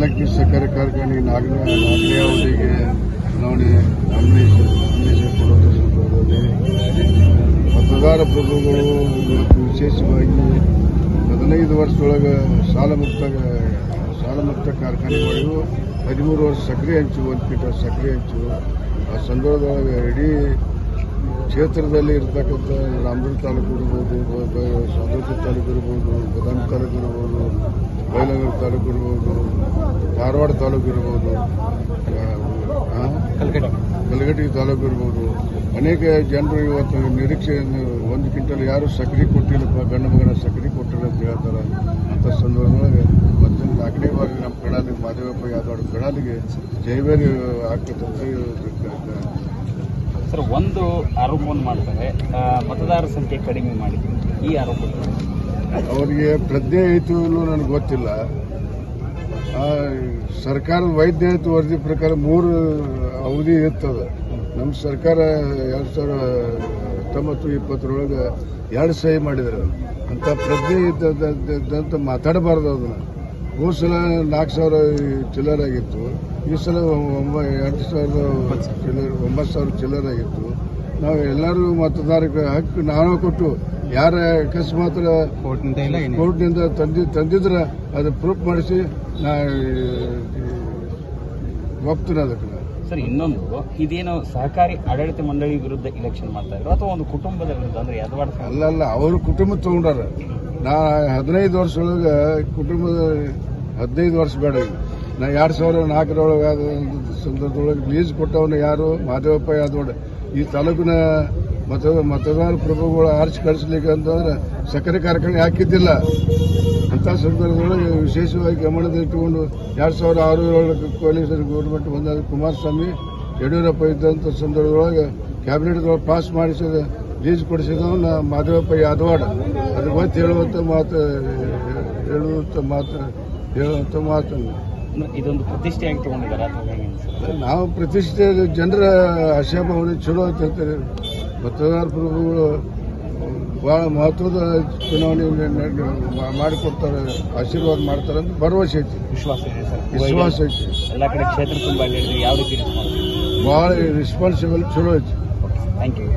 ಏಲಕ್ಕಿ ಸಕ್ಕರೆ ಕಾರ್ಖಾನೆ ನಾಲ್ಕನೇ ಅವಧಿಗೆ ಚುನಾವಣೆ ನಾಮಿನೇಷನ್ ಸಂದರ್ಭದಲ್ಲಿ ಮತದಾರ ಪ್ರಭುಗಳು ವಿಶೇಷವಾಗಿ ಹದಿನೈದು ವರ್ಷದೊಳಗೆ ಸಾಲ ಮುಕ್ತ ಸಾಲ ಮುಕ್ತ ಕಾರ್ಖಾನೆಗಳಿಗೂ ಹದಿಮೂರು ವರ್ಷ ಸಕ್ಕರೆ ಹಂಚು, ಒಂದು ಕಿಟ ಸಕ್ಕರೆ ಹಂಚು. ಆ ಸಂದರ್ಭದೊಳಗೆ ಇಡೀ ಕ್ಷೇತ್ರದಲ್ಲಿ ಇರ್ತಕ್ಕಂಥ ರಾಮದುರ್ಗ ತಾಲೂಕು ಇರ್ಬೋದು ಸೌದತ್ತಿ ತಾಲೂಕು ಇರ್ಬೋದು, ಬದಾಮಿ ತಾಲೂಕು ಇರ್ಬೋದು ಬೈಲಹೊಂಗಲ ತಾಲೂಕು ಇರ್ಬೋದು ಧಾರವಾಡ ತಾಲೂಕು ಇರ್ಬೋದು ಆ, ಕಲಗಟ್ಟಿ ತಾಲೂಕು ಇರ್ಬೋದು. ಅನೇಕ ಜನರು ಇವತ್ತು ನಿರೀಕ್ಷೆಯನ್ನು ಒಂದು ಕ್ವಿಂಟಲ್ ಯಾರು ಸಕ್ರಿ ಕೊಟ್ಟಿಲ್ಲಪ್ಪ ಗಂಡು ಮಗನ ಸಕ್ರಿ ಕೊಟ್ಟಿಲ್ಲ ಅಂತ ಹೇಳ್ತಾರೆ. ಅಂತ ಸಂದರ್ಭದೊಳಗೆ ಮತ್ತೆ ನಾಲ್ಕನೇ ಬಾರಿ ನಮ್ಮ ಕಡಾಲಿಗೆ ಮಾದೇವಪ್ಪ ಯಾದವ್ ಕಡಾಲಿಗೆ ಜೈವೇರಿ ಆಗ್ತದಂತ ಸರ್ ಒಂದು ಆರೋಪವನ್ನು ಮಾಡ್ತಾರೆ. ಮತದಾರರ ಸಂಖ್ಯೆ ಕಡಿಮೆ ಮಾಡಿದ್ರು. ಈ ಆರೋಪ ಅವರಿಗೆ ಪ್ರಜ್ಞೆ ಐತು ಇಲ್ಲೋ ನನಗೆ ಗೊತ್ತಿಲ್ಲ. ಸರ್ಕಾರದ ವೈಜ್ಞಾನಿಕ ವರದಿ ಪ್ರಕಾರ ಮೂರು ಅವಧಿ ಇರ್ತದೆ. ನಮ್ಮ ಸರ್ಕಾರ ಎರಡು ಸಾವಿರ ಹತ್ತೊಂಬತ್ತು ಇಪ್ಪತ್ತರೊಳಗೆ ಎರಡು ಸಹಿ ಮಾಡಿದ್ರು. ಅಂತ ಪ್ರಜ್ಞೆ ಇದ್ದಂತ ಮಾತಾಡಬಾರ್ದು ಅದನ್ನು. ಹೋದ ಸಲ ನಾಲ್ಕು ಸಾವಿರ ಚಿಲ್ಲರ್ ಆಗಿತ್ತು. ಈ ಸಲ ಒಂಬ ಎಂಟು ಸಾವಿರದ ಚಿಲ್ಲರ್, ಒಂಬತ್ತು ಸಾವಿರ ಚಿಲ್ಲರ್ ಆಗಿತ್ತು. ನಾವು ಎಲ್ಲರೂ ಮತದಾರಕ್ಕೆ ಹಕ್ಕು ನಾನು ಕೊಟ್ಟು ಯಾರ ಅಕಸ್ಮಾತ್ ಕೋರ್ಟ್ನಿಂದ ತಂದಿ ತಂದಿದ್ರೆ ಅದು ಪ್ರೂಫ್ ಮಾಡಿಸಿ ನಾ ಒಪ್ತೀನಿ ಅದಕ್ಕೆ. ಸರ್ ಇನ್ನೊಂದು. ಇದೇನು ಸಹಕಾರಿ ಆಡಳಿತ ಮಂಡಳಿ ವಿರುದ್ಧ ಇಲೆಕ್ಷನ್ ಮಾಡ್ತಾ ಇದ್ರು ಅಥವಾ ಒಂದು ಕುಟುಂಬದ ವಿರುದ್ಧ? ಅಂದ್ರೆ ಯದವಾಡ ಅಲ್ಲ ಅಲ್ಲ ಅವರು ಕುಟುಂಬ ತಗೊಂಡಾರ. ನಾ ಹದಿನೈದು ವರ್ಷ ಒಳಗೆ ಕುಟುಂಬದ ಹದಿನೈದು ವರ್ಷ ಬೇಡ ನಾ ಎರಡು ಸಾವಿರ ನಾಲ್ಕರೊಳಗೆ ಸಂದರ್ಭದೊಳಗೆ ಲೀಸ್ ಕೊಟ್ಟವನು ಯಾರು? ಮಾದೇವಪ್ಪ ಯಾದವ್ ಈ ತಾಲೂಕಿನ ಮತ ಮತದಾರ ಪ್ರಭುಗಳು ಆರಿಸಿ ಕಳಿಸ್ಲಿಕ್ಕೆ ಅಂತಂದ್ರೆ ಸಕ್ಕರೆ ಕಾರ್ಖಾನೆ ಹಾಕಿದ್ದಿಲ್ಲ. ಅಂತ ಸಂದರ್ಭದೊಳಗೆ ವಿಶೇಷವಾಗಿ ಗಮನದಲ್ಲಿಟ್ಟುಕೊಂಡು ಎರಡು ಸಾವಿರದ ಆರು ಏಳು ಪೊಲೀಸರು ಗೌರ್ಮೆಂಟ್ ಬಂದಾಗ ಕುಮಾರಸ್ವಾಮಿ, ಯಡಿಯೂರಪ್ಪ ಇದ್ದಂಥ ಸಂದರ್ಭದೊಳಗೆ ಕ್ಯಾಬಿನೆಟ್ದೊಳಗೆ ಪಾಸ್ ಮಾಡಿಸಿದ ಲೀಸ್ ಕೊಡಿಸಿದವನ್ನ ಮಾಧವಪ್ಪ ಯಾದವಾಡ. ಅದ್ರ ಮತ್ತೆ ಹೇಳುವಂಥ ಮಾತು ಹೇಳುವಂಥ ಮಾತು ಹೇಳುವಂಥ ಮಾತನ್ನು. ಇದೊಂದು ಪ್ರತಿಷ್ಠೆಯಾಗಿ ತಗೊಂಡಿದ್ದಾರೆ ನಾವು ಪ್ರತಿಷ್ಠೆ ಜನರ ಆಶಾಭಾವನೆ ಚಲೋ ಅಂತ ಹೇಳ್ತಾರೆ. ಮತದಾರ ಪ್ರಭುಗಳು ಬಹಳ ಮಹತ್ವದ ಚುನಾವಣೆ ಮಾಡಿಕೊಡ್ತಾರೆ ಆಶೀರ್ವಾದ ಮಾಡ್ತಾರೆ ಅಂತ ಭರವಸೆ ಐತಿ. ವಿಶ್ವಾಸ ಇದೆ ಸರ್. ವಿಶ್ವಾಸ ಐತಿ. ಎಲ್ಲ ಕಡೆ ಕ್ಷೇತ್ರ ತುಂಬ ಯಾವ ರೀತಿ ಭಾಳ ಬಹಳ ರೆಸ್ಪಾನ್ಸಿಬಲ್ ಚಲೋ ಐತಿ. Thank you